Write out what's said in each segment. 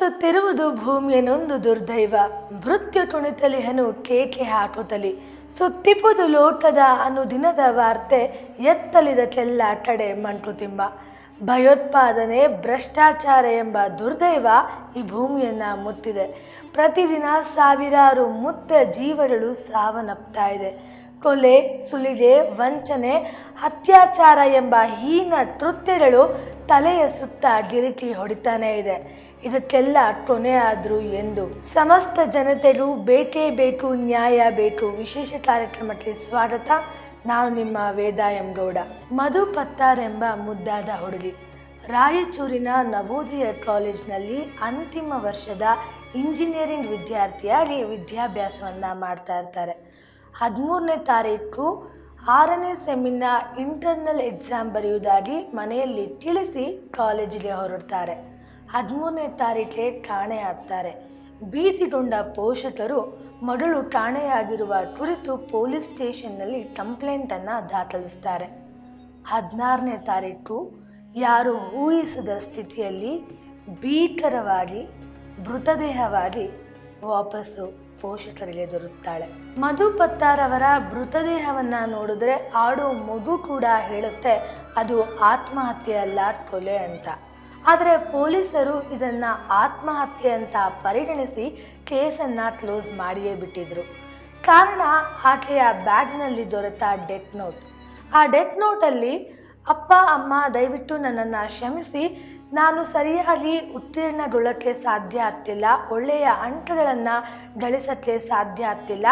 ಸುತ್ತುತ್ತಿರುವುದು ಭೂಮಿಯನೊಂದು ದುರ್ದೈವ. ಮೃತ್ಯು ತುಣಿತಲಿಹನು ಕೇಕೆ ಹಾಕುತ್ತಲಿ. ಸುತ್ತಿಪುದು ಲೋಟದ ಅನುದಿನದ ವಾರ್ತೆ ಎತ್ತಲಿದ ಕಡೆ ಮಂಟುತಿಂಬ. ಭಯೋತ್ಪಾದನೆ, ಭ್ರಷ್ಟಾಚಾರ ಎಂಬ ದುರ್ದೈವ ಈ ಭೂಮಿಯನ್ನು ಮುತ್ತಿದೆ. ಪ್ರತಿದಿನ ಸಾವಿರಾರು ಮುತ್ತ ಜೀವಗಳು ಸಾವನ್ನಪ್ತಾ ಇದೆ. ಕೊಲೆ, ಸುಲಿಗೆ, ವಂಚನೆ, ಅತ್ಯಾಚಾರ ಎಂಬ ಹೀನ ತೃತ್ಯಗಳು ತಲೆಯ ಸುತ್ತ ಗಿರಿಕಿ ಹೊಡಿತಾನೇ ಇದೆ. ಇದಕ್ಕೆಲ್ಲ ಕೊನೆ ಆದ್ರು ಎಂದು ಸಮಸ್ತ ಜನತೆಗೂ ಬೇಕೇ ಬೇಕು, ನ್ಯಾಯ ಬೇಕು. ವಿಶೇಷ ಕಾರ್ಯಕ್ರಮಕ್ಕೆ ಸ್ವಾಗತ. ನಾವು ನಿಮ್ಮ ವೇದ ಎಂ ಗೌಡ. ಮಧು ಪತ್ತಾರ್ ಎಂಬ ಮುದ್ದಾದ ಹುಡುಗಿ. ರಾಯಚೂರಿನ ನವೋದಯ ಕಾಲೇಜಿನಲ್ಲಿ ಅಂತಿಮ ವರ್ಷದ ಇಂಜಿನಿಯರಿಂಗ್ ವಿದ್ಯಾರ್ಥಿಯಾಗಿ ವಿದ್ಯಾಭ್ಯಾಸವನ್ನ ಮಾಡ್ತಾ ಇರ್ತಾರೆ. ಹದಿಮೂರನೇ ತಾರೀಕು ಆರನೇ ಸೆಮಿನ ಇಂಟರ್ನಲ್ ಎಕ್ಸಾಮ್ ಬರೆಯುವುದಾಗಿ ಮನೆಯಲ್ಲಿ ತಿಳಿಸಿ ಕಾಲೇಜಿಗೆ ಹೊರಡ್ತಾರೆ. ಹದಿಮೂರನೇ ತಾರೀಕೆ ಕಾಣೆಯಾಗ್ತಾರೆ ಭೀತಿಗೊಂಡ ಪೋಷಕರು ಮಗಳು ಕಾಣೆಯಾಗಿರುವ ಕುರಿತು ಪೊಲೀಸ್ ಸ್ಟೇಷನ್ನಲ್ಲಿ ಕಂಪ್ಲೇಂಟನ್ನು ದಾಖಲಿಸ್ತಾರೆ. ಹದಿನಾರನೇ ತಾರೀಕು ಯಾರು ಊಹಿಸದ ಸ್ಥಿತಿಯಲ್ಲಿ ಭೀಕರವಾಗಿ, ಮೃತದೇಹವಾಗಿ ವಾಪಸ್ಸು ಪೋಷಕರಿಗೆ ದೊರುತ್ತಾಳೆ ಮಧು ಪತ್ತಾರ್ ಅವರ ಮೃತದೇಹವನ್ನ ನೋಡಿದ್ರೆ ಆಡೋ ಮಗು ಕೂಡ ಹೇಳುತ್ತೆ, ಅದು ಆತ್ಮಹತ್ಯೆ ಅಲ್ಲ ಕೊಲೆ ಅಂತ. ಆದರೆ ಪೊಲೀಸರು ಇದನ್ನ ಆತ್ಮಹತ್ಯೆ ಅಂತ ಪರಿಗಣಿಸಿ ಕೇಸನ್ನು ಕ್ಲೋಸ್ ಮಾಡಿಯೇ ಬಿಟ್ಟಿದ್ರು. ಕಾರಣ ಆಕೆಯ ಬ್ಯಾಗ್ನಲ್ಲಿ ದೊರೆತ ಡೆತ್ ನೋಟ್. ಆ ಡೆತ್ ನೋಟಲ್ಲಿ, ಅಪ್ಪ, ಅಮ್ಮ, ದಯವಿಟ್ಟು ನನ್ನನ್ನು ಕ್ಷಮಿಸಿ ನಾನು ಸರಿಯಾಗಿ ಉತ್ತೀರ್ಣಗೊಳ್ಳಕ್ಕೆ ಸಾಧ್ಯ ಆಗ್ತಿಲ್ಲ, ಒಳ್ಳೆಯ ಅಂಕಗಳನ್ನು ಗಳಿಸೋಕ್ಕೆ ಸಾಧ್ಯ ಆಗ್ತಿಲ್ಲ,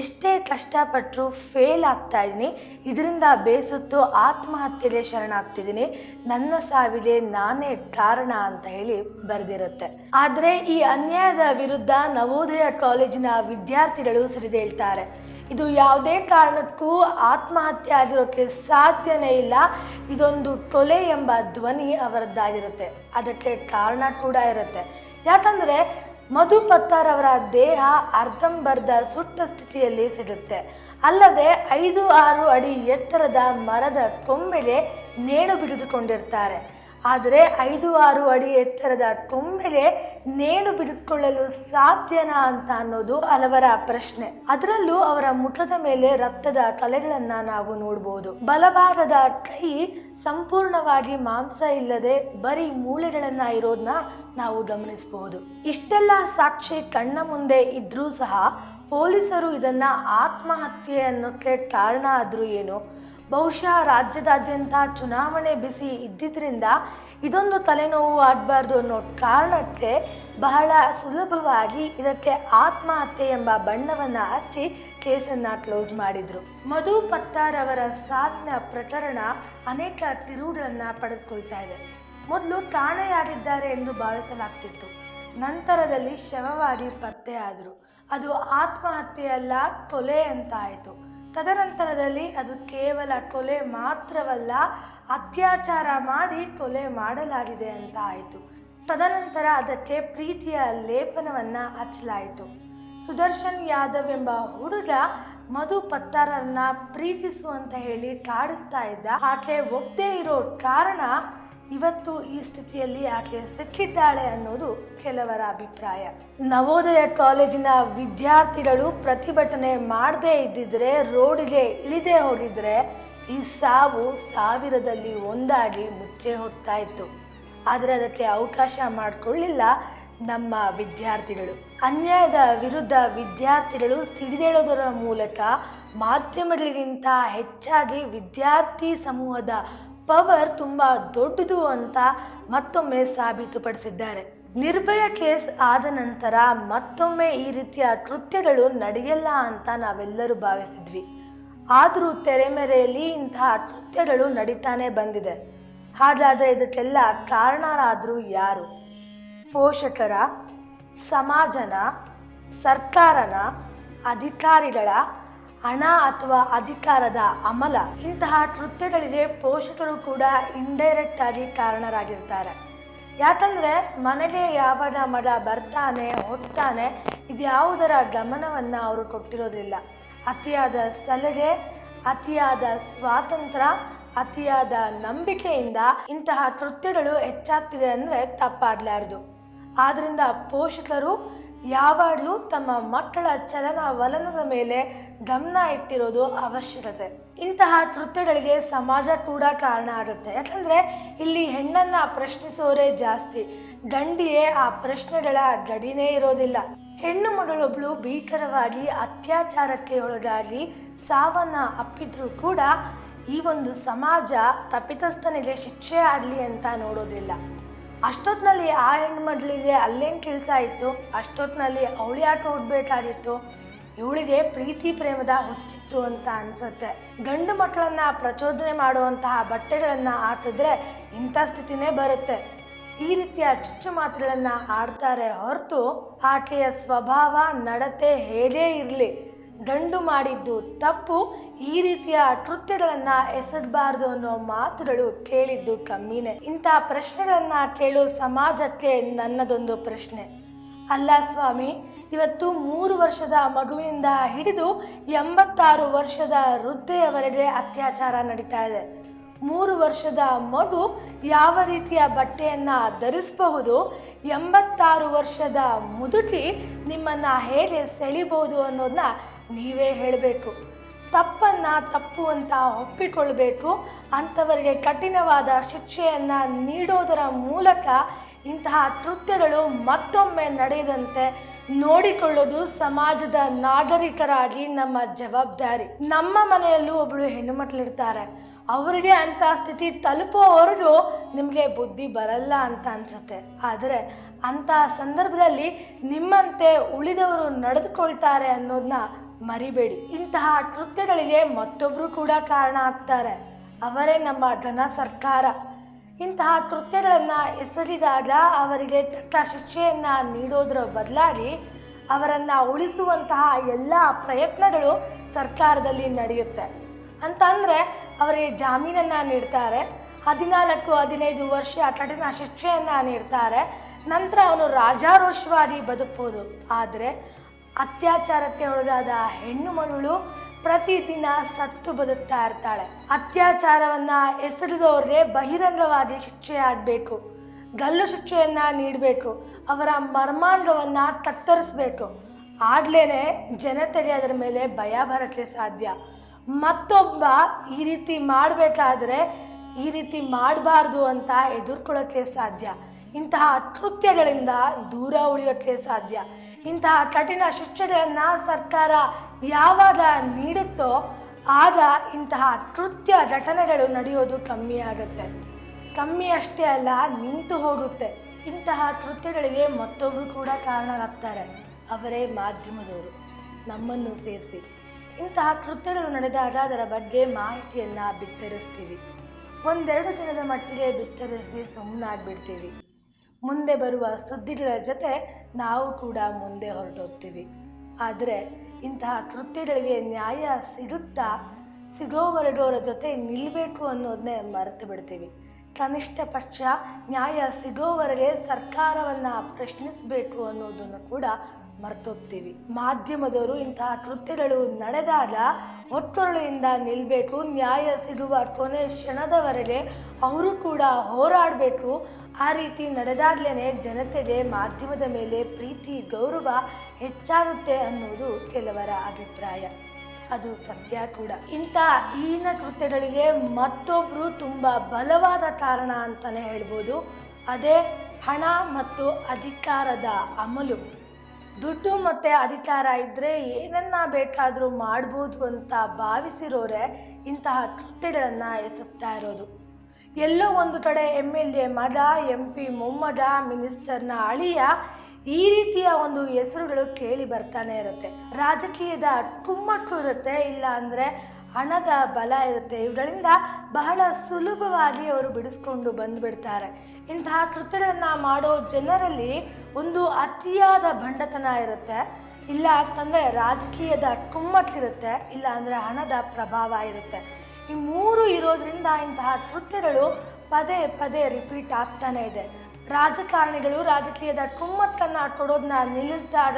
ಎಷ್ಟೇ ಕಷ್ಟಪಟ್ಟರು ಫೇಲ್ ಆಗ್ತಾ ಇದ್ದೀನಿ, ಇದರಿಂದ ಬೇಸತ್ತು ಆತ್ಮಹತ್ಯೆಗೆ ಶರಣಾಗ್ತಿದ್ದೀನಿ, ನನ್ನ ಸಾವಿಗೆ ನಾನೇ ಕಾರಣ ಅಂತ ಹೇಳಿ ಬರೆದಿರುತ್ತೆ. ಆದರೆ ಈ ಅನ್ಯಾಯದ ವಿರುದ್ಧ ನವೋದಯ ಕಾಲೇಜಿನ ವಿದ್ಯಾರ್ಥಿಗಳು ಸಿಡಿದೇಳ್ತಾರೆ ಇದು ಯಾವುದೇ ಕಾರಣಕ್ಕೂ ಆತ್ಮಹತ್ಯೆ ಆಗಿರೋಕ್ಕೆ ಸಾಧ್ಯನೇ ಇಲ್ಲ. ಇದೊಂದು ತೊಲೆ ಎಂಬ ಧ್ವನಿ ಅವರದ್ದಾಗಿರುತ್ತೆ. ಅದಕ್ಕೆ ಕಾರಣ ಕೂಡ ಇರುತ್ತೆ. ಯಾಕಂದರೆ ಮಧು ಪತ್ತಾರವರ ದೇಹ ಅರ್ಧಂಬರ್ಧ ಸುಟ್ಟ ಸ್ಥಿತಿಯಲ್ಲಿ ಸಿಗುತ್ತೆ. ಅಲ್ಲದೆ ಐದು ಆರು ಅಡಿ ಎತ್ತರದ ಮರದ ಕೊಂಬೆಗೆ ನೇಣು ಬಿಗಿದುಕೊಂಡಿರ್ತಾರೆ. ಆದರೆ ಐದು ಆರು ಅಡಿ ಎತ್ತರದ ಕೊಂಬೆಗೆ ನೇಣು ಬಿಡಿಸ್ಕೊಳ್ಳಲು ಸಾಧ್ಯನಾ ಅಂತ ಅನ್ನೋದು ಹಲವರ ಪ್ರಶ್ನೆ. ಅದರಲ್ಲೂ ಅವರ ಮುಖದ ಮೇಲೆ ರಕ್ತದ ತಲೆಗಳನ್ನ ನಾವು ನೋಡಬಹುದು ಬಲಭಾಗದ ಕೈ ಸಂಪೂರ್ಣವಾಗಿ ಮಾಂಸ ಇಲ್ಲದೆ ಬರೀ ಮೂಳೆಗಳನ್ನ ಇರೋದನ್ನ ನಾವು ಗಮನಿಸಬಹುದು ಇಷ್ಟೆಲ್ಲ ಸಾಕ್ಷಿ ಕಣ್ಣ ಮುಂದೆ ಇದ್ರೂ ಸಹ ಪೊಲೀಸರು ಇದನ್ನ ಆತ್ಮಹತ್ಯೆ ಅನ್ನೋಕ್ಕೆ ಕಾರಣ ಆದ್ರೂ ಏನು ಬಹುಶಃ ರಾಜ್ಯದಾದ್ಯಂತ ಚುನಾವಣೆ ಬಿಸಿ ಇದ್ದಿದ್ದರಿಂದ ಇದೊಂದು ತಲೆನೋವು ಆಗಬಾರ್ದು ಅನ್ನೋ ಕಾರಣಕ್ಕೆ ಬಹಳ ಸುಲಭವಾಗಿ ಇದಕ್ಕೆ ಆತ್ಮಹತ್ಯೆ ಎಂಬ ಬಣ್ಣವನ್ನು ಹಚ್ಚಿ ಕೇಸನ್ನು ಕ್ಲೋಸ್ ಮಾಡಿದರು. ಮಧು ಅವರ ಸಾವಿನ ಪ್ರಕರಣ ಅನೇಕ ತಿರುವುಗಳನ್ನು ಪಡೆದುಕೊಳ್ತಾ ಇದೆ. ಮೊದಲು ಕಾಣೆಯಾಗಿದ್ದಾರೆ ಎಂದು ಭಾವಿಸಲಾಗ್ತಿತ್ತು. ನಂತರದಲ್ಲಿ ಶವವಾಗಿ ಪತ್ತೆಯಾದರು. ಅದು ಆತ್ಮಹತ್ಯೆಯಲ್ಲ ಅಂತಾಯಿತು. ಅಂತ ಆಯಿತು ತದನಂತರದಲ್ಲಿ ಅದು ಕೇವಲ ಕೊಲೆ ಮಾತ್ರವಲ್ಲ, ಅತ್ಯಾಚಾರ ಮಾಡಿ ಕೊಲೆ ಮಾಡಲಾಗಿದೆ ಅಂತ ಆಯಿತು. ತದನಂತರ ಅದಕ್ಕೆ ಪ್ರೀತಿಯ ಲೇಪನವನ್ನು ಹಚ್ಚಲಾಯಿತು. ಸುದರ್ಶನ್ ಯಾದವ್ ಎಂಬ ಹುಡುಗ ಮಧು ಪತ್ತಾರನ್ನ ಪ್ರೀತಿಸು ಅಂತ ಹೇಳಿ ಕಾಡಿಸ್ತಾ ಇದ್ದ. ಆಕೆ ಒಪ್ಪದೇ ಇರೋ ಕಾರಣ ಇವತ್ತು ಈ ಸ್ಥಿತಿಯಲ್ಲಿ ಆಕೆ ಸಿಕ್ಕಿದ್ದಾಳೆ ಅನ್ನೋದು ಕೆಲವರ ಅಭಿಪ್ರಾಯ. ನವೋದಯ ಕಾಲೇಜಿನ ವಿದ್ಯಾರ್ಥಿಗಳು ಪ್ರತಿಭಟನೆ ಮಾಡದೇ ಇದ್ದಿದ್ರೆ, ರೋಡಿಗೆ ಇಳಿದೇ ಹೋಗಿದ್ರೆ ಈ ಸಾವು ಸಾವಿರದಲ್ಲಿ ಒಂದಾಗಿ ಮುಚ್ಚೆ ಹೋಗ್ತಾ ಇತ್ತು. ಆದರೆ ಅದಕ್ಕೆ ಅವಕಾಶ ಮಾಡಿಕೊಳ್ಳಿಲ್ಲ ನಮ್ಮ ವಿದ್ಯಾರ್ಥಿಗಳು. ಅನ್ಯಾಯದ ವಿರುದ್ಧ ವಿದ್ಯಾರ್ಥಿಗಳು ಸಿಡಿದೇಳೋದರ ಮೂಲಕ ಮಾಧ್ಯಮಗಳಿಗಿಂತ ಹೆಚ್ಚಾಗಿ ವಿದ್ಯಾರ್ಥಿ ಸಮೂಹದ ಪವರ್ ತುಂಬ ದೊಡ್ಡದು ಅಂತ ಮತ್ತೊಮ್ಮೆ ಸಾಬೀತುಪಡಿಸಿದ್ದಾರೆ. ನಿರ್ಭಯ ಕೇಸ್ ಆದ ನಂತರ ಮತ್ತೊಮ್ಮೆ ಈ ರೀತಿಯ ಕೃತ್ಯಗಳು ನಡೆಯಲ್ಲ ಅಂತ ನಾವೆಲ್ಲರೂ ಭಾವಿಸಿದ್ವಿ. ಆದರೂ ತೆರೆಮೆರೆಯಲ್ಲಿ ಇಂತಹ ಕೃತ್ಯಗಳು ನಡೀತಾನೆ ಬಂದಿದೆ. ಹಾಗಾದರೆ ಇದಕ್ಕೆಲ್ಲ ಕಾರಣರಾದರೂ ಯಾರು? ಪೋಷಕರ, ಸಮಾಜನ, ಸರ್ಕಾರನ, ಅಧಿಕಾರಿಗಳ ಹಣ ಅಥವಾ ಅಧಿಕಾರದ ಅಮಲ, ಇಂತಹ ಕೃತ್ಯಗಳಿಗೆ ಪೋಷಕರು ಕೂಡ ಇಂಡೈರೆಕ್ಟ್ ಆಗಿ ಕಾರಣರಾಗಿರ್ತಾರೆ. ಯಾಕಂದರೆ ಮನೆಗೆ ಯಾವಾಗ ಮಗ ಬರ್ತಾನೆ ಹೋಗ್ತಾನೆ ಇದ್ಯಾವುದರ ಗಮನವನ್ನು ಅವರು ಕೊಟ್ಟಿರೋದಿಲ್ಲ ಅತಿಯಾದ ಸಲಹೆ, ಅತಿಯಾದ ಸ್ವಾತಂತ್ರ್ಯ ಅತಿಯಾದ ನಂಬಿಕೆಯಿಂದ ಇಂತಹ ಕೃತ್ಯಗಳು ಹೆಚ್ಚಾಗ್ತಿದೆ ಅಂದರೆ ತಪ್ಪಾಗಲಾರದು. ಆದ್ರಿಂದ ಪೋಷಕರು ಯಾವಾಗಲೂ ತಮ್ಮ ಮಕ್ಕಳ ಚಲನವಲನದ ಮೇಲೆ ಗಮನ ಇಟ್ಟಿರೋದು ಅವಶ್ಯಕತೆ. ಇಂತಹ ಕೃತ್ಯಗಳಿಗೆ ಸಮಾಜ ಕೂಡ ಕಾರಣ ಆಗುತ್ತೆ. ಯಾಕಂದರೆ ಇಲ್ಲಿ ಹೆಣ್ಣನ್ನ ಪ್ರಶ್ನಿಸೋರೇ ಜಾಸ್ತಿ. ಗಂಡಿಯೇ ಆ ಪ್ರಶ್ನೆಗಳ ಗಡಿನೇ ಇರೋದಿಲ್ಲ. ಹೆಣ್ಣು ಮಗಳೊಬ್ಬಳು ಭೀಕರವಾಗಿ ಅತ್ಯಾಚಾರಕ್ಕೆ ಒಳಗಾಗಿ ಸಾವನ್ನ ಅಪ್ಪಿದ್ರೂ ಕೂಡ ಈ ಒಂದು ಸಮಾಜ ತಪ್ಪಿತಸ್ಥನಿಗೆ ಶಿಕ್ಷೆ ಆಗಲಿ ಅಂತ ನೋಡೋದಿಲ್ಲ. ಅಷ್ಟೊತ್ತಿನಲ್ಲಿ ಆ ಹೆಣ್ಮಗಳಿಗೆ ಅಲ್ಲೇನು ಕೆಲಸ ಇತ್ತು? ಅಷ್ಟೊತ್ತಿನಲ್ಲಿ ಅವಳು ಯಾಕೆ ಹೋಗ್ಬೇಕಾಗಿತ್ತು ಇವಳಿಗೆ ಪ್ರೀತಿ ಪ್ರೇಮದ ಹುಚ್ಚಿತ್ತು ಅಂತ ಅನ್ಸುತ್ತೆ. ಗಂಡು ಮಕ್ಕಳನ್ನ ಪ್ರಚೋದನೆ ಮಾಡುವಂತಹ ಬಟ್ಟೆಗಳನ್ನ ಹಾಕಿದ್ರೆ ಇಂಥ ಸ್ಥಿತಿನೇ ಬರುತ್ತೆ. ಈ ರೀತಿಯ ಚುಚ್ಚು ಮಾತುಗಳನ್ನ ಆಡ್ತಾರೆ ಹೊರತು ಆಕೆಯ ಸ್ವಭಾವ, ನಡತೆ ಹೇಗೇ ಇರಲಿ. ಗಂಡು ಮಾಡಿದ್ದು ತಪ್ಪು, ಈ ರೀತಿಯ ಕೃತ್ಯಗಳನ್ನು ಎಸಗಬಾರ್ದು ಅನ್ನೋ ಮಾತುಗಳು ಕೇಳಿದ್ದು ಕಮ್ಮಿನೇ. ಇಂಥ ಪ್ರಶ್ನೆಗಳನ್ನ ಕೇಳು ಸಮಾಜಕ್ಕೆ ನನ್ನದೊಂದು ಪ್ರಶ್ನೆ. ಅಲ್ಲ ಸ್ವಾಮಿ, ಇವತ್ತು ಮೂರು ವರ್ಷದ ಮಗುವಿನಿಂದ ಹಿಡಿದು ಎಂಬತ್ತಾರು ವರ್ಷದ ವೃದ್ಧೆಯವರೆಗೆ ಅತ್ಯಾಚಾರ ನಡೀತಾ ಇದೆ. ಮೂರು ವರ್ಷದ ಮಗು ಯಾವ ರೀತಿಯ ಬಟ್ಟೆಯನ್ನು ಧರಿಸಬಹುದು, ಎಂಬತ್ತಾರು ವರ್ಷದ ಮುದುಕಿ ನಿಮ್ಮನ್ನು ಹೇಗೆ ಸೆಳಿಬಹುದು ಅನ್ನೋದನ್ನ ನೀವೇ ಹೇಳಬೇಕು. ತಪ್ಪನ್ನ ತಪ್ಪು ಅಂತ ಒಪ್ಪಿಕೊಳ್ಬೇಕು. ಅಂಥವರಿಗೆ ಕಠಿಣವಾದ ಶಿಕ್ಷೆಯನ್ನು ನೀಡೋದರ ಮೂಲಕ ಇಂತಹ ಕೃತ್ಯಗಳು ಮತ್ತೊಮ್ಮೆ ನಡೆಯದಂತೆ ನೋಡಿಕೊಳ್ಳೋದು ಸಮಾಜದ ನಾಗರಿಕರಾಗಿ ನಮ್ಮ ಜವಾಬ್ದಾರಿ. ನಮ್ಮ ಮನೆಯಲ್ಲೂ ಒಬ್ಬಳು ಹೆಣ್ಣು ಮಕ್ಕಳಿರ್ತಾರೆ ಅವರಿಗೆ ಅಂತ ಸ್ಥಿತಿ ತಲುಪೋವರೆಗೂ ನಿಮಗೆ ಬುದ್ಧಿ ಬರಲ್ಲ ಅಂತ ಅನ್ಸುತ್ತೆ. ಆದರೆ ಅಂತಹ ಸಂದರ್ಭದಲ್ಲಿ ನಿಮ್ಮಂತೆ ಉಳಿದವರು ನಡೆದುಕೊಳ್ತಾರೆ ಅನ್ನೋದನ್ನ ಮರಿಬೇಡಿ. ಇಂತಹ ಕೃತ್ಯಗಳಿಗೆ ಮತ್ತೊಬ್ಬರು ಕೂಡ ಕಾರಣ ಆಗ್ತಾರೆ. ಅವರೇ ನಮ್ಮ ಘನ ಸರ್ಕಾರ. ಇಂತಹ ಕೃತ್ಯಗಳನ್ನು ಎಸಗಿದಾಗ ಅವರಿಗೆ ತಕ್ಕ ಶಿಕ್ಷೆಯನ್ನು ನೀಡೋದರ ಬದಲಾಗಿ ಅವರನ್ನು ಉಳಿಸುವಂತಹ ಎಲ್ಲ ಪ್ರಯತ್ನಗಳು ಸರ್ಕಾರದಲ್ಲಿ ನಡೆಯುತ್ತೆ. ಅಂತಂದರೆ ಅವರಿಗೆ ಜಾಮೀನನ್ನು ನೀಡ್ತಾರೆ, ಹದಿನಾಲ್ಕು, ಹದಿನೈದು ವರ್ಷ ಕಠಿಣ ಶಿಕ್ಷೆಯನ್ನು ನೀಡ್ತಾರೆ, ನಂತರ ಅವನು ರಾಜಾರೋಷವಾಗಿ ಬದುಕ್ಬೋದು. ಆದರೆ ಅತ್ಯಾಚಾರಕ್ಕೆ ಒಳಗಾದ ಹೆಣ್ಣು ಮಗಳು ಪ್ರತಿದಿನ ಸತ್ತು ಬದುಕ್ತಾ ಇರ್ತಾಳೆ. ಅತ್ಯಾಚಾರವನ್ನ ಎಸಗಿದವ್ರಿಗೆ ಬಹಿರಂಗವಾಗಿ ಶಿಕ್ಷೆ ಆಗಬೇಕು. ಗಲ್ಲು ಶಿಕ್ಷೆಯನ್ನ ನೀಡಬೇಕು. ಅವರ ಮರ್ಮಾಂಗವನ್ನು ಕತ್ತರಿಸಬೇಕು ಆಗ್ಲೇನೆ ಜನತೆಗೆ ಅದರ ಮೇಲೆ ಭಯ ಬರಕ್ಕೆ ಸಾಧ್ಯ. ಮತ್ತೊಬ್ಬ ಈ ರೀತಿ ಮಾಡಬೇಕಾದ್ರೆ ಈ ರೀತಿ ಮಾಡಬಾರ್ದು ಅಂತ ಎದುರ್ಕೊಳ್ಳೋಕ್ಕೆ ಸಾಧ್ಯ. ಇಂತಹ ಅತೃತ್ಯಗಳಿಂದ ದೂರ ಉಳಿಯೋಕ್ಕೆ ಸಾಧ್ಯ. ಇಂತಹ ಕಠಿಣ ಶಿಕ್ಷೆಗಳನ್ನು ಸರ್ಕಾರ ಯಾವಾಗ ನೀಡುತ್ತೋ ಆಗ ಇಂತಹ ಕೃತ್ಯ ಘಟನೆಗಳು ನಡೆಯೋದು ಕಮ್ಮಿ ಆಗುತ್ತೆ. ಕಮ್ಮಿ ಅಷ್ಟೇ ಅಲ್ಲ, ನಿಂತು ಹೋಗುತ್ತೆ. ಇಂತಹ ಕೃತ್ಯಗಳಿಗೆ ಮತ್ತೊಬ್ಬರು ಕೂಡ ಕಾರಣರಾಗ್ತಾರೆ. ಅವರೇ ಮಾಧ್ಯಮದವರು. ನಮ್ಮನ್ನು ಸೇರಿಸಿ. ಇಂತಹ ಕೃತ್ಯಗಳು ನಡೆದಾಗ ಅದರ ಬಗ್ಗೆ ಮಾಹಿತಿಯನ್ನು ಬಿತ್ತರಿಸ್ತೀವಿ. ಒಂದೆರಡು ದಿನದ ಮಟ್ಟಿಗೆ ಬಿತ್ತರಿಸಿ ಸುಮ್ಮನಾಗ್ಬಿಡ್ತೀವಿ ಮುಂದೆ ಬರುವ ಸುದ್ದಿಗಳ ಜೊತೆ ನಾವು ಕೂಡ ಮುಂದೆ ಹೊರಟೋಗ್ತೀವಿ. ಆದರೆ ಇಂತಹ ಕೃತ್ಯಗಳಿಗೆ ನ್ಯಾಯ ಸಿಗುತ್ತಾ ಸಿಗೋವರೆಗೋರ ಜೊತೆ ನಿಲ್ಲಬೇಕು ಅನ್ನೋದನ್ನೇ ಮರೆತು ಬಿಡ್ತೀವಿ. ಕನಿಷ್ಠ ಪಕ್ಷ ನ್ಯಾಯ ಸಿಗೋವರೆಗೆ ಸರ್ಕಾರವನ್ನು ಪ್ರಶ್ನಿಸಬೇಕು ಅನ್ನೋದನ್ನು ಕೂಡ ಮರ್ತೋಗ್ತೀವಿ. ಮಾಧ್ಯಮದವರು ಇಂತಹ ಕೃತ್ಯಗಳು ನಡೆದಾಗ ಒತ್ತೊರಳಿಯಿಂದ ನಿಲ್ಲಬೇಕು ನ್ಯಾಯ ಸಿಗುವ ಕೊನೆ ಕ್ಷಣದವರೆಗೆ ಅವರು ಕೂಡ ಹೋರಾಡಬೇಕು ಆ ರೀತಿ ನಡೆದಾಗ್ಲೇ ಜನತೆಗೆ ಮಾಧ್ಯಮದ ಮೇಲೆ ಪ್ರೀತಿ, ಗೌರವ ಹೆಚ್ಚಾಗುತ್ತೆ ಅನ್ನೋದು ಕೆಲವರ ಅಭಿಪ್ರಾಯ. ಅದು ಸತ್ಯ ಕೂಡ. ಇಂಥ ಹೀನ ಕೃತ್ಯಗಳಿಗೆ ಮತ್ತೊಬ್ಬರು ತುಂಬ ಬಲವಾದ ಕಾರಣ ಅಂತಲೇ ಹೇಳ್ಬೋದು. ಅದೇ ಹಣ ಮತ್ತು ಅಧಿಕಾರದ ಅಮಲು. ದುಡ್ಡು ಮತ್ತು ಅಧಿಕಾರ ಇದ್ದರೆ ಏನನ್ನ ಬೇಕಾದರೂ ಮಾಡ್ಬೋದು ಅಂತ ಭಾವಿಸಿರೋರೆ ಇಂತಹ ಕೃತ್ಯಗಳನ್ನು ಎಸಗ್ತಾ ಇರೋದು. ಎಲ್ಲೋ ಒಂದು ಕಡೆ ಎಂ ಎಲ್ ಎ ಮದ ಎಂ ಪಿ ಮೊಮ್ಮದ, ಮಿನಿಸ್ಟರ್ನ ಅಳಿಯ ಈ ರೀತಿಯ ಒಂದು ಹೆಸರುಗಳು ಕೇಳಿ ಬರ್ತಾನೆ ಇರುತ್ತೆ. ರಾಜಕೀಯದ ಕುಮ್ಮಟ್ಟು ಇರುತ್ತೆ, ಇಲ್ಲ ಅಂದರೆ ಹಣದ ಬಲ ಇರುತ್ತೆ. ಇವುಗಳಿಂದ ಬಹಳ ಸುಲಭವಾಗಿ ಅವರು ಬಿಡಿಸ್ಕೊಂಡು ಬಂದುಬಿಡ್ತಾರೆ. ಇಂತಹ ಕೃತ್ಯಗಳನ್ನು ಮಾಡೋ ಜನರಲ್ಲಿ ಒಂದು ಅತಿಯಾದ ಭಂಡತನ ಇರುತ್ತೆ. ಇಲ್ಲ ಅಂತಂದರೆ ರಾಜಕೀಯದ ಕುಮ್ಮಕ್ಕಿರುತ್ತೆ, ಇಲ್ಲ ಅಂದರೆ ಹಣದ ಪ್ರಭಾವ ಇರುತ್ತೆ. ಈ ಮೂರು ಇರೋದ್ರಿಂದ ಇಂತಹ ಕೃತ್ಯಗಳು ಪದೇ ಪದೇ ರಿಪೀಟ್ ಆಗ್ತಾನೆ ಇದೆ. ರಾಜಕಾರಣಿಗಳು ರಾಜಕೀಯದ ಕುಮ್ಮಕ್ಕನ್ನು ಕೊಡೋದನ್ನ ನಿಲ್ಲಿಸಿದಾಗ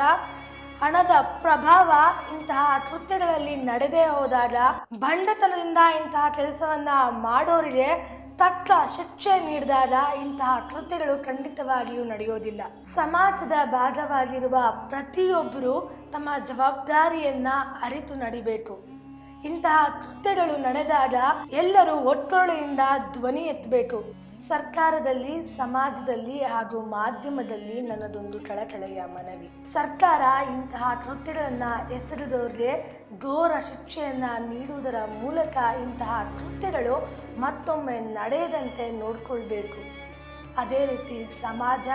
ಹಣದ ಪ್ರಭಾವ ಇಂತಹ ಕೃತ್ಯಗಳಲ್ಲಿ ನಡೆದೇ ಹೋದಾಗ ಬಂಡತನದಿಂದ ಇಂತಹ ಕೆಲಸವನ್ನ ಮಾಡೋರಿಗೆ ತಕ್ಕ ಶಿಕ್ಷೆ ನೀಡಿದಾಗ ಇಂತಹ ಕೃತ್ಯಗಳು ಖಂಡಿತವಾಗಿಯೂ ನಡೆಯೋದಿಲ್ಲ. ಸಮಾಜದ ಭಾಗವಾಗಿರುವ ಪ್ರತಿಯೊಬ್ಬರು ತಮ್ಮ ಜವಾಬ್ದಾರಿಯನ್ನ ಅರಿತು ನಡಿಬೇಕು. ಇಂತಹ ಕೃತ್ಯಗಳು ನಡೆದಾಗ ಎಲ್ಲರೂ ಒತ್ತೊಳೆಯಿಂದ ಧ್ವನಿ ಎತ್ತಬೇಕು. ಸರ್ಕಾರದಲ್ಲಿ, ಸಮಾಜದಲ್ಲಿ ಹಾಗೂ ಮಾಧ್ಯಮದಲ್ಲಿ ನನ್ನದೊಂದು ಕಳಕಳೆಯ ಮನವಿ. ಸರ್ಕಾರ ಇಂತಹ ಕೃತ್ಯಗಳನ್ನು ಎಸರಿದವರಿಗೆ ಘೋರ ಶಿಕ್ಷೆಯನ್ನು ನೀಡುವುದರ ಮೂಲಕ ಇಂತಹ ಕೃತ್ಯಗಳು ಮತ್ತೊಮ್ಮೆ ನಡೆಯದಂತೆ ನೋಡಿಕೊಳ್ಬೇಕು. ಅದೇ ರೀತಿ ಸಮಾಜ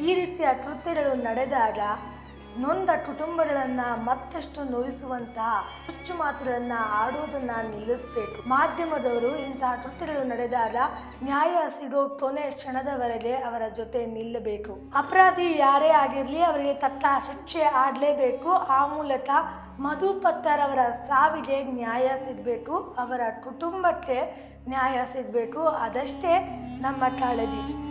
ಈ ರೀತಿಯ ಕೃತ್ಯಗಳು ನಡೆದಾಗ ನೊಂದ ಕುಟುಂಬಗಳನ್ನ ಮತ್ತಷ್ಟು ನೋಯಿಸುವಂತಹ ಹುಚ್ಚು ಮಾತುಗಳನ್ನ ಆಡುವುದನ್ನ ನಿಲ್ಲಿಸಬೇಕು. ಮಾಧ್ಯಮದವರು ಇಂತಹ ಕೃತ್ಯಗಳು ನಡೆದಾಗ ನ್ಯಾಯ ಸಿಗೋ ಕೊನೆ ಕ್ಷಣದವರೆಗೆ ಅವರ ಜೊತೆ ನಿಲ್ಲಬೇಕು. ಅಪರಾಧಿ ಯಾರೇ ಆಗಿರಲಿ ಅವರಿಗೆ ತಕ್ಕ ಶಿಕ್ಷೆ ಆಡಲೇಬೇಕು. ಆ ಮೂಲಕ ಮಧು ಪತ್ತರ್ ಅವರ ಸಾವಿಗೆ ನ್ಯಾಯ ಸಿಗಬೇಕು. ಅವರ ಕುಟುಂಬಕ್ಕೆ ನ್ಯಾಯ ಸಿಗಬೇಕು. ಅದಷ್ಟೇ ನಮ್ಮ ಕಾಳಜಿ.